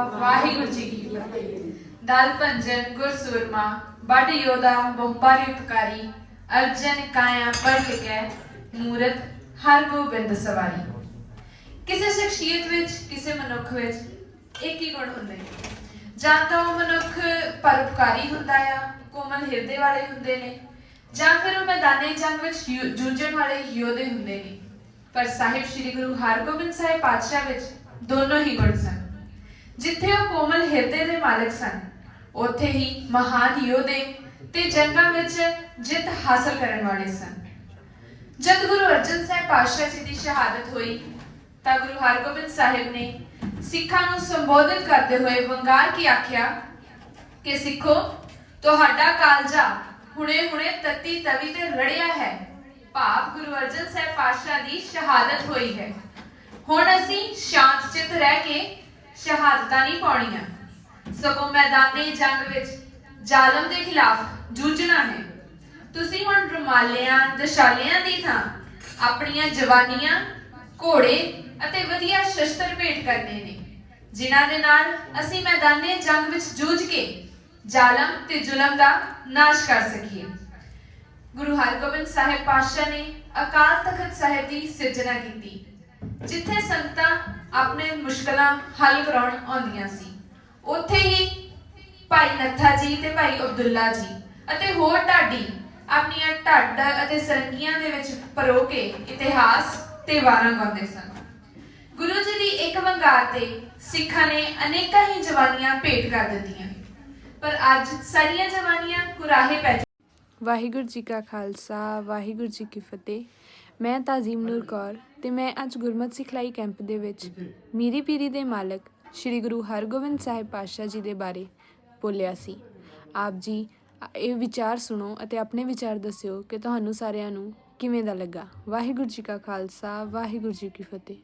ਵਾਹਿਗੁਰੂ ਜੀ ਕੀ ਫਤਿਹ। ਦਲ ਭੰਜਨ ਗੁਰਸੂਰਮਾ ਬੜ ਯੋਧਾ ਬਹੁਪਾਰੀ ਉਪਕਾਰੀ, ਅਰਜਨ ਕਾਇਆ ਪੜ ਲਿਖੈ, ਮੂਰਤ, ਹਰ ਗੋਬਿੰਦ ਸਵਾਰੀ। ਕਿਸੇ ਸ਼ਖਸੀਅਤ ਵਿੱਚ, ਕਿਸੇ ਮਨੁੱਖ ਵਿੱਚ ਇੱਕ ਹੀ ਗੁਣ ਹੁੰਦੇ ਨੇ। ਜਾਂ ਤਾਂ ਉਹ ਮਨੁੱਖ ਪਰਉਪਕਾਰੀ ਹੁੰਦਾ ਆ, ਕੋਮਲ ਹਿਰਦੇ ਵਾਲੇ ਹੁੰਦੇ ਨੇ, ਜਾਂ ਫਿਰ ਉਹ ਮੈਦਾਨੇ ਜੰਗ ਵਿੱਚ ਜੂਝਣ ਵਾਲੇ ਯੋਧੇ ਹੁੰਦੇ ਨੇ। ਪਰ ਸਾਹਿਬ ਸ੍ਰੀ ਗੁਰੂ ਹਰਗੋਬਿੰਦ ਸਾਹਿਬ ਪਾਤਸ਼ਾਹ ਵਿੱਚ ਦੋਨੋਂ ਹੀ ਗੁਣ ਸਨ। ਜਿੱਥੇ ਉਹ ਕੋਮਲ ਹਿਰਦੇ ਦੇ ਮਾਲਕ ਸਨ, ਉੱਥੇ ਹੀ ਮਹਾਨ ਯੋਧੇ ਤੇ ਜੰਗਾਂ ਵਿੱਚ ਜਿੱਤ ਹਾਸਲ ਕਰਨ ਵਾਲੇ ਸਨ। ਜਦ ਗੁਰੂ ਅਰਜਨ ਸਾਹਿਬ ਪਾਤਸ਼ਾਹ ਜੀ ਦੀ ਸ਼ਹਾਦਤ ਹੋਈ, ਤਾਂ ਗੁਰੂ ਹਰਗੋਬਿੰਦ ਸਾਹਿਬ ਨੇ ਸਿੱਖਾਂ ਨੂੰ ਸੰਬੋਧਿਤ ਕਰਦੇ ਹੋਏ ਵੰਗਾਰ ਕੀ ਆਖਿਆ ਕਿ ਸਿੱਖੋ, ਤੁਹਾਡਾ ਕਾਲਜਾ ਹੁਣੇ-ਹੁਣੇ ਤੱਤੀ ਤਵੀ ਤੇ ਰੜਿਆ ਹੈ। ਭਾਵ ਗੁਰੂ ਅਰਜਨ ਸਾਹਿਬ ਪਾਤਸ਼ਾਹ ਦੀ ਸ਼ਹਾਦਤ ਹੋਈ ਹੈ। ਹੁਣ ਅਸੀਂ ਸ਼ਾਂਤ ਸ਼ਹਾਦਤਾਂ ਨਹੀਂ ਪਾਉਣੀਆਂ। ਸਗੋਂ ਮੈਦਾਨੇ ਜੰਗ ਵਿੱਚ ਜ਼ਾਲਮ ਦੇ ਖਿਲਾਫ ਜੂਝਣਾ ਹੈ। ਤੁਸੀਂ ਹੁਣ ਰੁਮਾਲਿਆਂ, ਦਸ਼ਾਲਿਆਂ ਦੀ ਥਾਂ ਆਪਣੀਆਂ ਜਵਾਨੀਆਂ, ਘੋੜੇ ਅਤੇ ਵਧੀਆ ਸ਼ਸਤਰ ਭੇਟ ਕਰਨੇ ਨੇ, ਜਿਨ੍ਹਾਂ ਦੇ ਨਾਲ ਅਸੀਂ ਮੈਦਾਨੇ ਜੰਗ ਵਿੱਚ ਜੂਝ ਕੇ ਜ਼ਾਲਮ ਤੇ ਜ਼ੁਲਮ ਦਾ ਨਾਸ਼ ਕਰ ਸਕੀਏ। ਗੁਰੂ ਹਰਗੋਬਿੰਦ ਸਾਹਿਬ ਪਾਤਸ਼ਾਹ ਨੇ ਅਕਾਲ ਤਖਤ ਸਾਹਿਬ ਦੀ ਸਿਰਜਣਾ ਕੀਤੀ, ਜਿੱਥੇ ਸੰਗਤਾਂ ਆਪਣੇ ਮੁਸ਼ਕਲਾਂ ਹੱਲ ਕਰਾਉਣ ਆਉਂਦੀਆਂ ਸੀ। ਉੱਥੇ ਹੀ ਭਾਈ ਨੱਥਾ ਜੀ ਤੇ ਭਾਈ ਅਬਦੁੱਲਾ ਜੀ ਅਤੇ ਹੋਰ ਢਾਡੀ ਆਪਣੀਆਂ ਢੱਡ ਅਤੇ ਸਰੰਗੀਆਂ ਦੇ ਵਿੱਚ ਪਰੋ ਕੇ ਇਤਿਹਾਸ ਤੇ ਵਾਰਾਂ ਗਾਉਂਦੇ ਸਨ। ਗੁਰੂ ਜੀ ਦੀ ਇੱਕ ਵੰਗਾਰ ਤੇ ਸਿੱਖਾਂ ਨੇ ਅਨੇਕਾਂ ਹੀ ਜਵਾਨੀਆਂ ਭੇਟ ਕਰ ਦਿੱਤੀਆਂ। ਪਰ ਅੱਜ ਸਾਰੀਆਂ ਜਵਾਨੀਆਂ ਕੁਰਾਹੇ ਪੈ ਵਾਹਿਗੁਰੂ ਜੀ ਕਾ ਖਾਲਸਾ, ਵਾਹਿਗੁਰੂ ਜੀ ਕੀ ਫਤਿਹ। ਮੈਂ ਤਾਜ਼ੀਮ ਨੂਰ ਕੌਰ ਤੇ ਮੈਂ ਅੱਜ ਗੁਰਮਤਿ ਸਿਖਲਾਈ ਕੈਂਪ ਦੇ ਵਿੱਚ ਮੀਰੀ ਪੀਰੀ ਦੇ ਮਾਲਕ ਸ੍ਰੀ ਗੁਰੂ ਹਰਗੋਬਿੰਦ ਸਾਹਿਬ ਪਾਤਸ਼ਾਹ ਜੀ ਦੇ ਬਾਰੇ ਬੋਲਿਆ ਸੀ। ਆਪ ਜੀ, ਇਹ ਵਿਚਾਰ ਸੁਣੋ ਅਤੇ ਆਪਣੇ ਵਿਚਾਰ ਦੱਸਿਓ ਕਿ ਤੁਹਾਨੂੰ ਸਾਰਿਆਂ ਨੂੰ ਕਿਵੇਂ ਦਾ ਲੱਗਾ? ਵਾਹਿਗੁਰੂ ਜੀ ਕਾ ਖਾਲਸਾ, ਵਾਹਿਗੁਰੂ ਜੀ ਕੀ ਫਤਿਹ।